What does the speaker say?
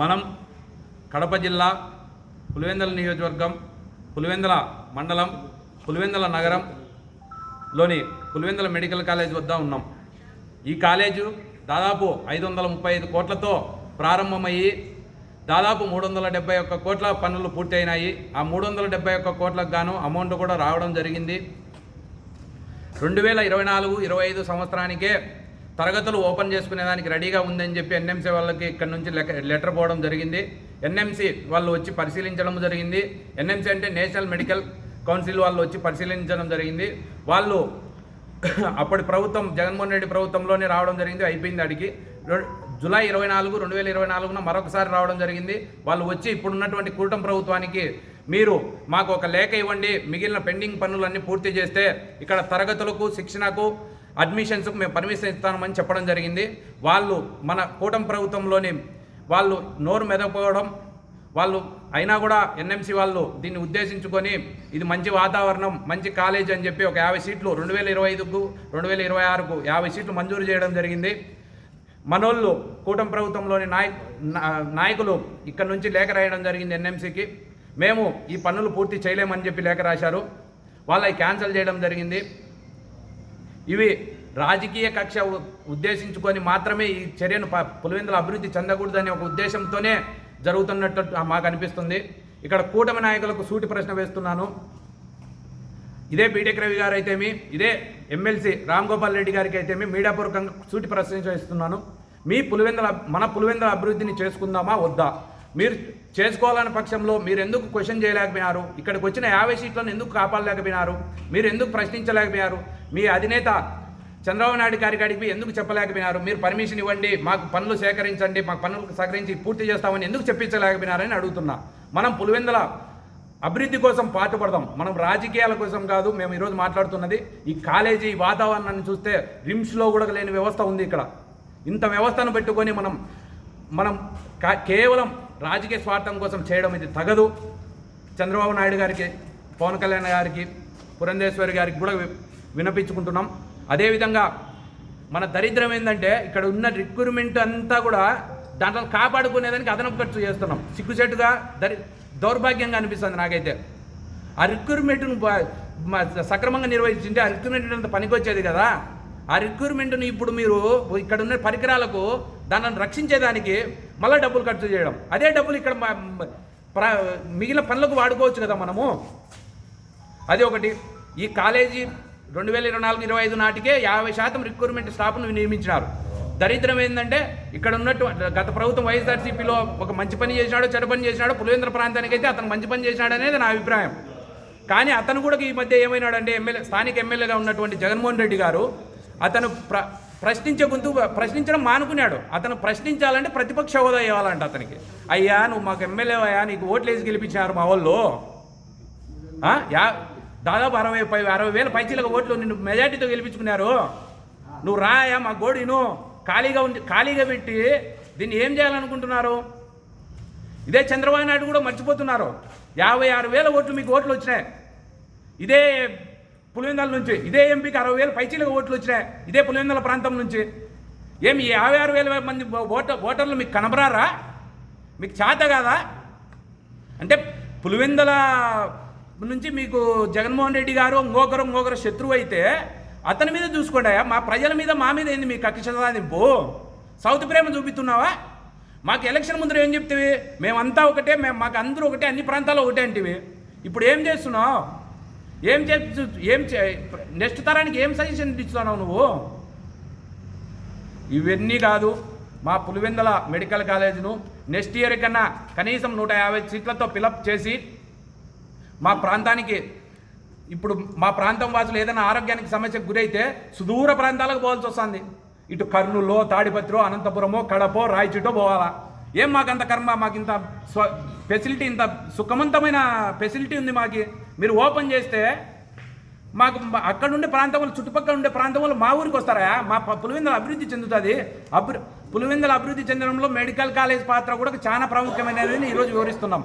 మనం కడప జిల్లా పులివెందల నియోజకవర్గం పులివెందల మండలం పులివెందల నగరం లోని పులివెందల మెడికల్ కాలేజ్ వద్ద ఉన్నాం. ఈ కాలేజు దాదాపు ఐదు వందల ముప్పై ఐదు కోట్లతో ప్రారంభమయ్యి దాదాపు మూడు వందల డెబ్బై ఒక్క కోట్ల పనులు పూర్తయినాయి. ఆ మూడు వందల డెబ్బై ఒక్క కోట్లకు గాను అమౌంట్ కూడా రావడం జరిగింది. రెండు వేల ఇరవై నాలుగు ఇరవై ఐదు సంవత్సరానికే తరగతులు ఓపెన్ చేసుకునేదానికి రెడీగా ఉందని చెప్పి ఎన్ఎంసీ వాళ్ళకి ఇక్కడ నుంచి లెక్క- లెటర్ పోవడం జరిగింది. ఎన్ఎంసీ వాళ్ళు వచ్చి పరిశీలించడం జరిగింది. ఎన్ఎంసీ అంటే నేషనల్ మెడికల్ కౌన్సిల్ వాళ్ళు వచ్చి పరిశీలించడం జరిగింది. వాళ్ళు అప్పటి ప్రభుత్వం జగన్మోహన్ రెడ్డి ప్రభుత్వంలోనే రావడం జరిగింది అయిపోయింది అడిగి. జూలై ఇరవై నాలుగు రెండు వేల ఇరవై నాలుగున మరొకసారి రావడం జరిగింది. వాళ్ళు వచ్చి ఇప్పుడున్నటువంటి కూటమి ప్రభుత్వానికి మీరు మాకు ఒక లేఖ ఇవ్వండి. మిగిలిన పెండింగ్ పనులన్నీ పూర్తి చేస్తే ఇక్కడ తరగతులకు శిక్షణకు అడ్మిషన్స్కు మేము పర్మిషన్ ఇస్తామని చెప్పడం జరిగింది. వాళ్ళు మన కూటమి ప్రభుత్వంలోనే వాళ్ళు నోరు మెదకపోవడం వాళ్ళు అయినా కూడా ఎన్ఎంసీ వాళ్ళు దీన్ని ఉద్దేశించుకొని ఇది మంచి వాతావరణం మంచి కాలేజ్ అని చెప్పి ఒక యాభై సీట్లు రెండు వేల ఇరవై ఐదుకు రెండు వేల ఇరవై ఆరుకు యాభై సీట్లు మంజూరు చేయడం జరిగింది. మనోళ్ళు కూటమి ప్రభుత్వంలోని నాయ నాయకులు ఇక్కడ నుంచి లేఖ రాయడం జరిగింది ఎన్ఎంసీకి. మేము ఈ పనులు పూర్తి చేయలేమని చెప్పి లేఖ రాశారు. వాళ్ళవి క్యాన్సిల్ చేయడం జరిగింది. ఇవి రాజకీయ కక్ష ఉ- ఉద్దేశించుకొని మాత్రమే ఈ చర్యను పులివెందుల అభివృద్ధి చెందకూడదనే ఒక ఉద్దేశంతోనే జరుగుతున్నట్టు మాకు అనిపిస్తుంది. ఇక్కడ కూటమి నాయకులకు సూటి ప్రశ్న వేస్తున్నాను. ఇదే బీటెక్ రవి గారు అయితేమి ఇదే ఎమ్మెల్సీ రామ్ గోపాల్ రెడ్డి గారికి అయితేమి మీడియాపూర్వకంగా సూటి ప్రశ్న వేస్తున్నాను మీ పులివెందుల మన పులివెందుల అభివృద్ధిని చేసుకుందామా వద్దా? మీరు చేసుకోవాలనే పక్షంలో మీరు ఎందుకు క్వశ్చన్ చేయలేకపోయినారు? ఇక్కడికి వచ్చిన యాభై సీట్లను ఎందుకు కాపాడలేకపోయినారు? మీరు ఎందుకు ప్రశ్నించలేకపోయినారు? మీ అధినేత చంద్రబాబు నాయుడు గారి గారికి ఎందుకు చెప్పలేకపోయినారు? మీరు పర్మిషన్ ఇవ్వండి మాకు పనులు సేకరించండి మాకు పనులు సేకరించి పూర్తి చేస్తామని ఎందుకు చెప్పించలేకపోయినారని అడుగుతున్నా. మనం పులివెందుల అభివృద్ధి కోసం పాటుపడదాం మనం రాజకీయాల కోసం కాదు మేము ఈరోజు మాట్లాడుతున్నది ఈ కాలేజీ వాతావరణాన్ని చూస్తే రిమ్స్లో కూడా లేని వ్యవస్థ ఉంది ఇక్కడ. ఇంత వ్యవస్థను పెట్టుకొని మనం మనం కా- కేవలం రాజకీయ స్వార్థం కోసం చేయడం ఇది తగదు. చంద్రబాబు నాయుడు గారికి పవన్ కళ్యాణ్ గారికి పురంధేశ్వరి గారికి కూడా వి- వినపించుకుంటున్నాం. అదేవిధంగా మన దరిద్రం ఏంటంటే ఇక్కడ ఉన్న రిక్రూట్మెంట్ అంతా కూడా దాంట్లో కాపాడుకునేదానికి అదనపు ఖర్చు చేస్తున్నాం. సిగ్గుచెట్టుగా దరి దౌర్భాగ్యంగా అనిపిస్తుంది నాకైతే. ఆ రిక్రూట్మెంట్ను సక్రమంగా నిర్వహించింటే ఆ రిక్రూట్మెంట్ అంత పనికొచ్చేది కదా. ఆ రిక్రూట్మెంట్ను ఇప్పుడు మీరు ఇక్కడ ఉన్న పరికరాలకు దానిని రక్షించేదానికి మళ్ళీ డబ్బులు ఖర్చు చేయడం. అదే డబ్బులు ఇక్కడ మిగిలిన పనులకు వాడుకోవచ్చు కదా మనము. అది ఒకటి. ఈ కాలేజీ రెండు వేల ఇరవై నాలుగు ఇరవై ఐదు నాటికే యాభై శాతం రిక్రూట్మెంట్ స్టాఫ్ను నియమించినారు. దరిద్రం ఏంటంటే ఇక్కడ ఉన్నట్టు గత ప్రభుత్వం వైఎస్ఆర్సీపీలో ఒక మంచి పని చేసినాడో చెడు పని చేసినాడో పులివేంద్ర ప్రాంతానికి అయితే అతను మంచి పని చేసినాడు అనేది నా అభిప్రాయం. కానీ అతను కూడా ఈ మధ్య ఏమైనాడంటే ఎమ్మెల్యే స్థానిక ఎమ్మెల్యేగా ఉన్నటువంటి జగన్మోహన్ రెడ్డి గారు అతను ప్ర ప్రశ్నించే గొంతు ప్రశ్నించడం మానుకున్నాడు. అతను ప్రశ్నించాలంటే ప్రతిపక్ష హోదా ఇవ్వాలంట అతనికి. అయ్యా నువ్వు మాకు ఎమ్మెల్యే అయ్యా నీకు ఓట్లు వేసి గెలిపించారు మా వాళ్ళు. యా దాదాపు అరవై పై అరవై వేల పైచీలకు ఓట్లు నిన్ను మెజార్టీతో గెలిపించుకున్నారు. నువ్వు రాయా మా గోడిను? ఖాళీగా ఉండి ఖాళీగా పెట్టి దీన్ని ఏం చేయాలనుకుంటున్నారు? ఇదే చంద్రబాబు నాయుడు కూడా మర్చిపోతున్నారు. యాభై ఆరు వేల ఓట్లు మీకు ఓట్లు వచ్చినాయి. ఇదే పులివెందల నుంచి ఇదే ఎంపీకి అరవై వేల పైచీలకు ఓట్లు వచ్చినాయి. ఇదే పులివెందల ప్రాంతం నుంచి. ఏమి యాభై ఆరు వేల మంది ఓటర్ ఓటర్లు మీకు కనబరారా? మీకు చేత కాదా? అంటే పులివెందల నుంచి మీకు జగన్మోహన్ రెడ్డి గారు ఇంకొకరు ఇంకొకరు శత్రువు అయితే అతని మీద చూసుకోండి మా ప్రజల మీద మా మీద ఏంది మీ కక్ష సాధింపు? సౌత్ ప్రేమ చూపిస్తున్నావా? మాకు ఎలక్షన్ ముందర ఏం చెప్తివి? మేమంతా ఒకటే మేము మాకు అందరూ ఒకటే అన్ని ప్రాంతాల్లో ఒకటే అంటివి. ఇప్పుడు ఏం చేస్తున్నావు? ఏం చే ఏం నెక్స్ట్ తరానికి ఏం సజెషన్ ఇస్తున్నావు నువ్వు? ఇవన్నీ కాదు మా పులివెందల మెడికల్ కాలేజీను నెక్స్ట్ ఇయర్ కన్నా కనీసం నూట యాభై సీట్లతో ఫిలప్ చేసి మా ప్రాంతానికి ఇప్పుడు మా ప్రాంతం వాసులు ఏదైనా ఆరోగ్యానికి సమస్యకు గురైతే సుదూర ప్రాంతాలకు పోవాల్సి వస్తుంది. ఇటు కర్నూలో తాడిపత్రో అనంతపురమో కడపో రాయచూటో పోవాలా? ఏం మాకు అంత కర్మ? మాకు ఇంత స్వ ఫెసిలిటీ ఇంత సుఖవంతమైన ఫెసిలిటీ ఉంది మాకి. మీరు ఓపెన్ చేస్తే మాకు అక్కడ ఉండే ప్రాంతం చుట్టుపక్కల ఉండే ప్రాంతం వాళ్ళు మా ఊరికి వస్తారా? మా పులివిందలు పులివెందుల అభివృద్ధి చెందుతుంది. అభి పులివెందుల అభివృద్ధి చెందడంలో మెడికల్ కాలేజ్ పాత్ర కూడా చాలా ప్రాముఖ్యమైనదని ఈరోజు వివరిస్తున్నాం.